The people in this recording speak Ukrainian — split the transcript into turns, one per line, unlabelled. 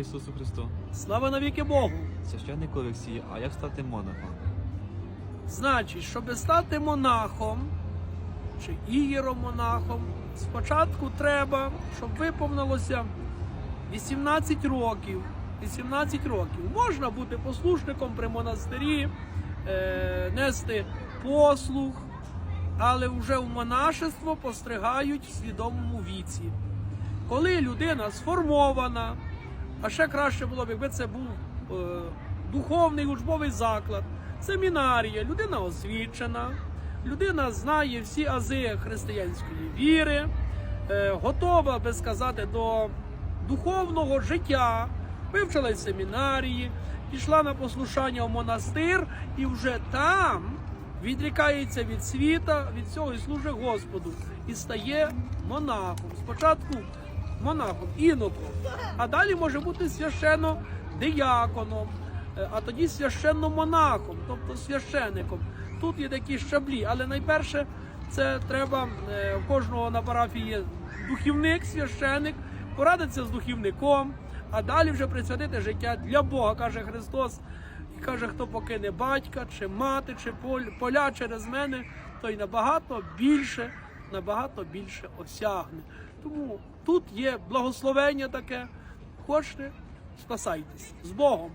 Ісусу Христу.
Слава навіки Богу!
Священник Олексій, а як стати монахом?
Значить, щоб стати монахом чи ієромонахом, спочатку треба, щоб виповнилося 18 років. 18 років. Можна бути послушником при монастирі, е, нести послуг, але вже в монашество постригають в свідомому віці. Коли людина сформована, а ще краще було б, якби це був е, духовний учбовий заклад, семінарія, людина освічена, людина знає всі ази християнської віри, е, готова, би сказати, до духовного життя, вивчилась в семінарії, пішла на послушання в монастир і вже там відрікається від світа, від цього і служить Господу і стає монахом. Спочатку монахом, іноком, а далі може бути священно дияконом, е, а тоді священно монахом, тобто священником. Тут є такі щаблі, але найперше це треба е, в кожного на парафії є духівник, священник, порадитися з духівником, а далі вже присвятити життя для Бога, каже Христос. І каже, хто покине батька, чи мати, чи поля через мене, той набагато більше, набагато більше осягне. Тому тут є благословення таке. Хочете, спасайтесь з Богом.